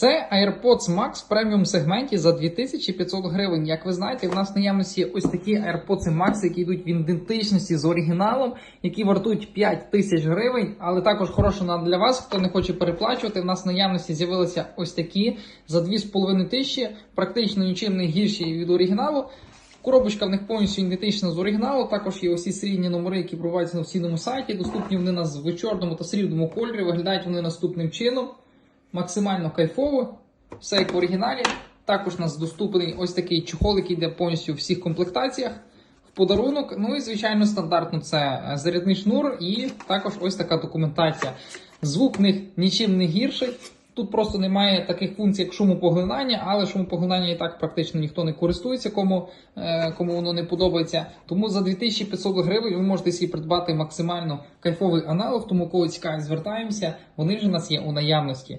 Це AirPods Max в преміум сегменті за 2500 гривень. Як ви знаєте, в нас в наявності ось такі AirPods Max, які йдуть в ідентичності з оригіналом, які вартують 5000 гривень. Але також хороша нагода для вас, хто не хоче переплачувати. В нас в наявності з'явилися ось такі за 2500, практично нічим не гірші від оригіналу. Коробочка в них повністю ідентична з оригіналу. Також є усі серійні номери, які проводяться на офіційному сайті. Доступні вони у нас в чорному та срібному кольорі. Виглядають вони наступним чином. Максимально кайфово, все як в оригіналі. Також у нас доступний ось такий чохол, який йде повністю в всіх комплектаціях. В подарунок. Ну і звичайно, стандартно це е, зарядний шнур і також ось така документація. Звук в них нічим не гірший. Тут просто немає таких функцій, як шумопоглинання, але шумопоглинання і так практично ніхто не користується, кому, е, кому воно не подобається. Тому за 2500 гривень ви можете собі придбати максимально кайфовий аналог. Тому коли цікавить, звертаємося. Вони вже у нас є у наявності.